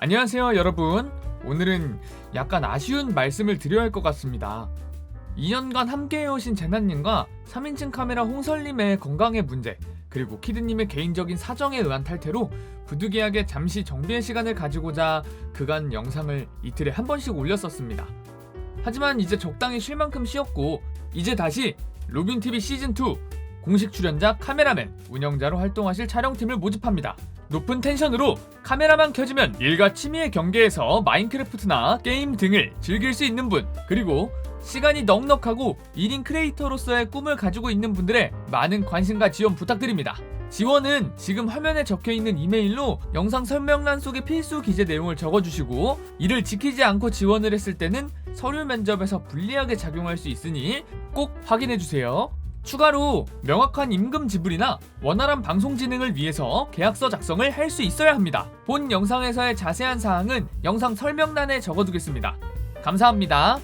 안녕하세요 여러분. 오늘은 약간 아쉬운 말씀을 드려야 할 것 같습니다. 2년간 함께해오신 재난님과 3인칭 카메라 홍설님의 건강의 문제 그리고 키드님의 개인적인 사정에 의한 탈퇴로 부득이하게 잠시 정비의 시간을 가지고자 그간 영상을 이틀에 한 번씩 올렸었습니다. 하지만 이제 적당히 쉴 만큼 쉬었고 이제 다시 로빈TV 시즌2 공식 출연자 카메라맨 운영자로 활동하실 촬영팀을 모집합니다 높은 텐션으로 카메라만 켜지면 일과 취미의 경계에서 마인크래프트나 게임 등을 즐길 수 있는 분 그리고 시간이 넉넉하고 1인 크리에이터로서의 꿈을 가지고 있는 분들의 많은 관심과 지원 부탁드립니다. 지원은 지금 화면에 적혀 있는 이메일로 영상 설명란 속에 필수 기재 내용을 적어주시고 이를 지키지 않고 지원을 했을 때는 서류 면접에서 불리하게 작용할 수 있으니 꼭 확인해주세요. 추가로 명확한 임금 지불이나 원활한 방송 진행을 위해서 계약서 작성을 할 수 있어야 합니다. 본 영상에서의 자세한 사항은 영상 설명란에 적어두겠습니다. 감사합니다.